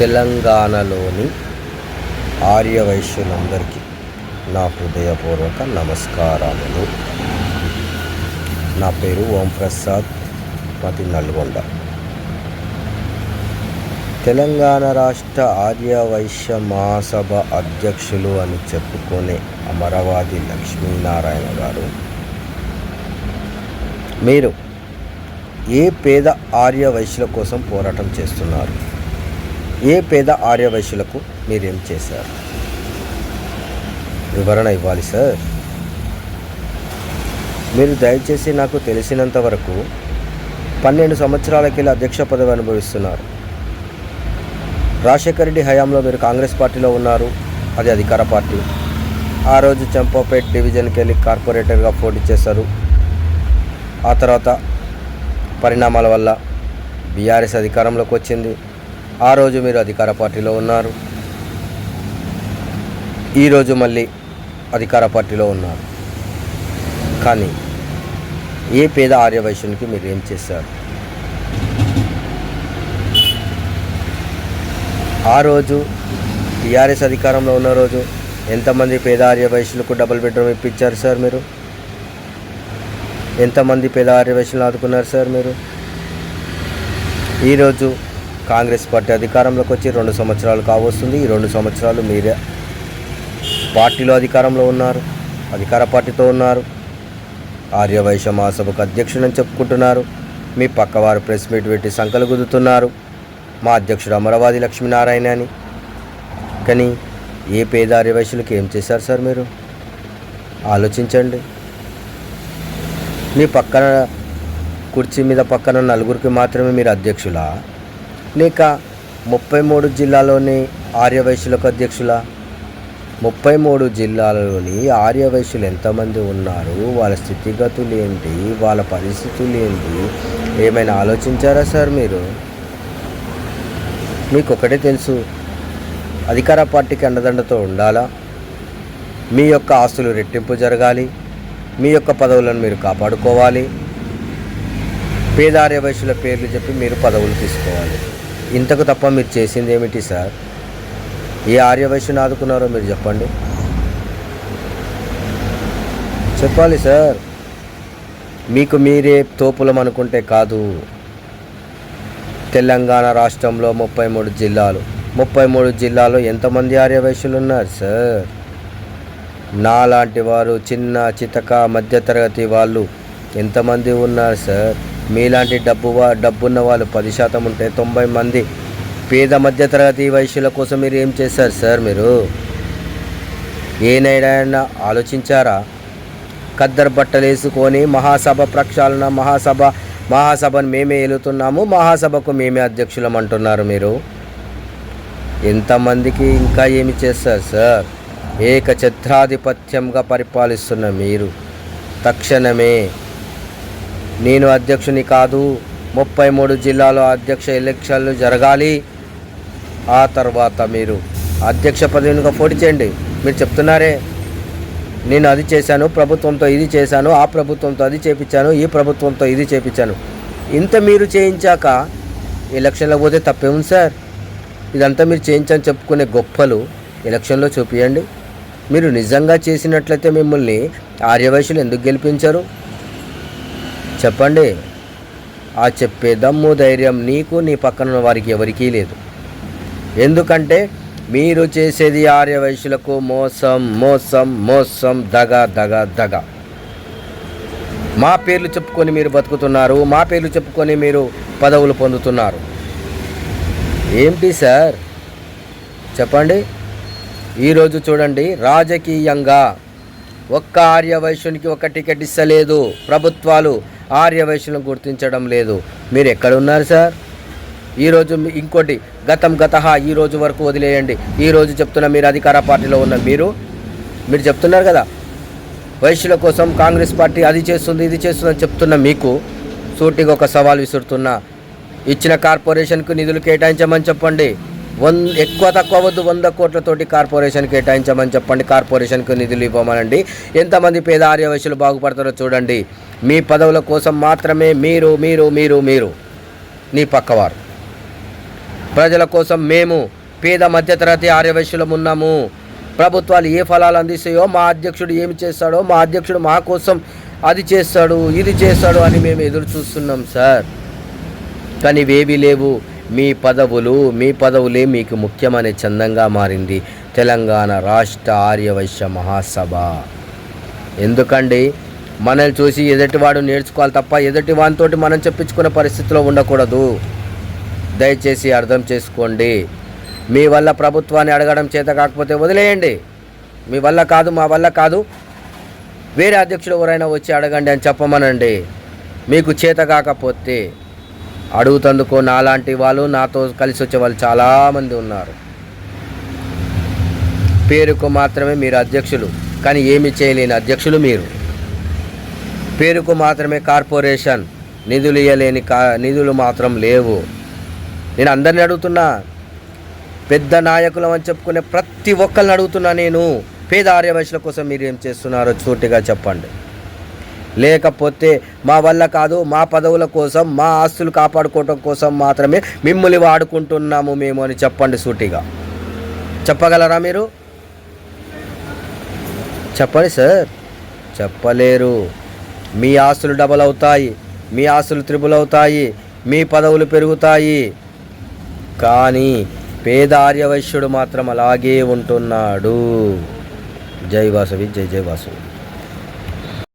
తెలంగాణలోని ఆర్యవైశ్యులందరికీ నా హృదయపూర్వక నమస్కారాలు. నా పేరు ఓం ప్రసాద్ మాది నల్గొండ తెలంగాణ రాష్ట్ర ఆర్యవైశ్య మహాసభ అధ్యక్షులు అని చెప్పుకునే అమరవాది లక్ష్మీనారాయణ గారు మీరు ఏ పేద ఆర్యవైశ్యుల కోసం పోరాటం చేస్తున్నారు? ఏ పేద ఆర్య వైశ్యులకు మీరేం చేశారు? వివరణ ఇవ్వాలి సార్. మీరు దయచేసి నాకు తెలిసినంత వరకు పన్నెండు సంవత్సరాలకెళ్ళి అధ్యక్ష పదవి అనుభవిస్తున్నారు. రాజశేఖర రెడ్డి హయాంలో మీరు కాంగ్రెస్ పార్టీలో ఉన్నారు. అది అధికార పార్టీ. ఆ రోజు చంపాపేట్ డివిజన్కి వెళ్ళి కార్పొరేటర్గా పోటీ చేశారు. ఆ తర్వాత పరిణామాల వల్ల బీఆర్ఎస్ అధికారంలోకి వచ్చింది. ఆ రోజు మీరు అధికార పార్టీలో ఉన్నారు. ఈరోజు మళ్ళీ అధికార పార్టీలో ఉన్నారు. కానీ ఏ పేద ఆర్యవైశ్యునికి మీరు ఏం చేశారు? ఆ రోజు టీఆర్ఎస్ అధికారంలో ఉన్న రోజు ఎంతమంది పేద ఆర్యవైశ్యులకు డబుల్ బెడ్రూమ్ ఇప్పించారు సార్ మీరు? ఎంతమంది పేద ఆర్యవైశ్యులను ఆదుకున్నారు సార్ మీరు? ఈరోజు కాంగ్రెస్ పార్టీ అధికారంలోకి వచ్చి రెండు సంవత్సరాలు కావస్తుంది. ఈ రెండు సంవత్సరాలు మీరే పార్టీలో అధికారంలో ఉన్నారు అధికార పార్టీతో ఉన్నారు ఆర్యవైశ్య మహాసభకు అధ్యక్షుడని చెప్పుకుంటున్నారు మీ పక్కవారు ప్రెస్ మీట్ పెట్టి సంకలు గుద్దుతున్నారు. మా అధ్యక్షుడు అమరవాది లక్ష్మీనారాయణ అని. కానీ ఏ పేద ఆర్యవైశ్యులకి ఏం చేశారు సార్ మీరు? ఆలోచించండి. మీ పక్కన కుర్చీ మీద పక్కన నలుగురికి మాత్రమే మీరు అధ్యక్షులా? లేక ముప్పై మూడు జిల్లాలోని ఆర్యవైశ్యులకు అధ్యక్షుల? ముప్పై మూడు జిల్లాలలోని ఆర్యవైశ్యులు ఎంతమంది ఉన్నారు? వాళ్ళ స్థితిగతులు ఏంటి? వాళ్ళ పరిస్థితులు ఏంటి? ఏమైనా ఆలోచించారా సార్ మీరు? మీకు ఒకటే తెలుసు. అధికార పార్టీకి అండదండతో ఉండాలా? మీ యొక్క ఆస్తులు రెట్టింపు జరగాలి. మీ యొక్క పదవులను మీరు కాపాడుకోవాలి. పేదార్య వయసుల పేర్లు చెప్పి మీరు పదవులు తీసుకోవాలి. ఇంతకు తప్ప మీరు చేసింది ఏమిటి సార్? ఏ ఆర్యవైశ్యుని ఆదుకున్నారో మీరు చెప్పండి. చెప్పాలి సార్. మీకు మీరే తోపులం అనుకుంటే కాదు. తెలంగాణ రాష్ట్రంలో ముప్పై మూడు జిల్లాలు ముప్పై మూడు జిల్లాలో ఎంతమంది ఆర్యవైశ్యులు ఉన్నారు సార్? నాలాంటి వారు చిన్న చితక మధ్యతరగతి వాళ్ళు ఎంతమంది ఉన్నారు సార్? మీలాంటి డబ్బు వా డబ్బున్న వాళ్ళు పది శాతం ఉంటే తొంభై మంది పేద మధ్యతరగతి వైశ్యుల కోసం మీరు ఏం చేశారు సార్ మీరు? ఏనైనా ఆలోచించారా? ఖద్దరు బట్టలు వేసుకొని మహాసభ ప్రక్షాళన మహాసభ మహాసభను మేమే వెళుతున్నాము మహాసభకు మేమే అధ్యక్షులం అంటున్నారు మీరు. ఎంతమందికి ఇంకా ఏమి చేస్తారు సార్? ఏకఛత్రాధిపత్యంగా పరిపాలిస్తున్న మీరు. తక్షణమే నేను అధ్యక్షుని కాదు ముప్పై మూడు జిల్లాలో అధ్యక్ష ఎలక్షన్లు జరగాలి. ఆ తర్వాత మీరు అధ్యక్ష పదవినిగా పోటీ చేయండి. మీరు చెప్తున్నారే నేను అది చేశాను ప్రభుత్వంతో ఇది చేశాను ఆ ప్రభుత్వంతో అది చేపించాను ఈ ప్రభుత్వంతో ఇది చేపించాను. ఇంత మీరు చేయించాక ఎలక్షన్లో పోతే తప్పేముంది సార్? ఇదంతా మీరు చేయించని చెప్పుకునే గొప్పలు ఎలక్షన్లో చూపియండి. మీరు నిజంగా చేసినట్లయితే మిమ్మల్ని ఆర్యవైశ్యులు ఎందుకు గెలిపించారు? చెప్పండి. ఆ చెప్పే దమ్ము ధైర్యం నీకు నీ పక్కన వారికి ఎవరికీ లేదు. ఎందుకంటే మీరు చేసేది ఆర్యవైశ్యులకు మోసం మోసం మోసం దగ దగ దగ. మా పేర్లు చెప్పుకొని మీరు బతుకుతున్నారు మా పేర్లు చెప్పుకొని మీరు పదవులు పొందుతున్నారు. ఏంటి సార్? చెప్పండి. ఈరోజు చూడండి రాజకీయంగా ఒక్క ఆర్యవైశ్యునికి ఒక టికెట్ ఇస్తలేదు ప్రభుత్వాలు. ఆర్యవైశ్యులను గుర్తించడం లేదు. మీరు ఎక్కడ ఉన్నారు సార్? ఈరోజు ఇంకోటి గతం గత ఈ రోజు వరకు వదిలేయండి. ఈ రోజు చెప్తున్న మీరు అధికార పార్టీలో ఉన్న మీరు మీరు చెప్తున్నారు కదా? వైశ్యుల కోసం కాంగ్రెస్ పార్టీ అది చేస్తుంది ఇది చేస్తుంది అని చెప్తున్న మీకు సూటిగా ఒక సవాల్ విసురుతున్నా. ఇచ్చిన కార్పొరేషన్కు నిధులు కేటాయించమని చెప్పండి. వన్ ఎక్కువ తక్కువ వద్దు వంద కోట్లతోటి కార్పొరేషన్ కేటాయించమని చెప్పండి. కార్పొరేషన్కు నిధులు ఇవ్వమనండి. ఎంతమంది పేద ఆర్యవైశ్యులు బాగుపడతారో చూడండి. మీ పదవుల కోసం మాత్రమే మీరు మీరు మీరు మీరు నీ పక్కవారు. ప్రజల కోసం మేము పేద మధ్యతరగతి ఆర్యవైశ్యులం ఉన్నాము. ప్రభుత్వాలు ఏ ఫలాలు అందిస్తాయో మా అధ్యక్షుడు ఏమి చేస్తాడో మా అధ్యక్షుడు మా కోసం అది చేస్తాడు ఇది చేస్తాడు అని మేము ఎదురు చూస్తున్నాం సార్. కానీ ఇవేవీ లేవు. మీ పదవులు మీ పదవులే మీకు ముఖ్యమనే చందంగా మారింది తెలంగాణ రాష్ట్ర ఆర్యవైశ్య మహాసభ. ఎందుకండి? మనల్ని చూసి ఎదుటివాడు నేర్చుకోవాలి తప్ప ఎదుటి వానితోటి మనం చెప్పించుకునే పరిస్థితిలో ఉండకూడదు. దయచేసి అర్థం చేసుకోండి. మీ వల్ల ప్రభుత్వాన్ని అడగడం చేత కాకపోతే వదిలేయండి. మీ వల్ల కాదు మా వల్ల కాదు. వేరే అధ్యక్షుడు ఎవరైనా వచ్చి అడగండి అని చెప్పమనండి. మీకు చేత కాకపోతే అడుగుతందుకు నాలాంటి వాళ్ళు నాతో కలిసి వచ్చే వాళ్ళు చాలామంది ఉన్నారు. పేరుకు మాత్రమే మీరు అధ్యక్షులు కానీ ఏమి చేయలేని అధ్యక్షులు మీరు. పేరుకు మాత్రమే కార్పొరేషన్ నిధులు ఇవ్వలేని కా నిధులు మాత్రం లేవు. నేను అందరిని అడుగుతున్నా పెద్ద నాయకులం అని చెప్పుకునే ప్రతి ఒక్కరిని అడుగుతున్నా నేను. పేద ఆర్యవైశ్యుల కోసం మీరు ఏం చేస్తున్నారో చూటిగా చెప్పండి. లేకపోతే మా వల్ల కాదు మా పదవుల కోసం మా ఆస్తులు కాపాడుకోవటం కోసం మాత్రమే మిమ్మల్ని వాడుకుంటున్నాము మేము అని చెప్పండి సూటిగా. చెప్పగలరా మీరు? చెప్పండి సార్. చెప్పలేరు. మీ ఆస్తులు డబల్ అవుతాయి మీ ఆస్తులు త్రిబుల్ అవుతాయి మీ పదవులు పెరుగుతాయి. కానీ పేద ఆర్యవైశ్యుడు మాత్రం అలాగే ఉంటున్నాడు. జై వాసవి జై జై వాసవి.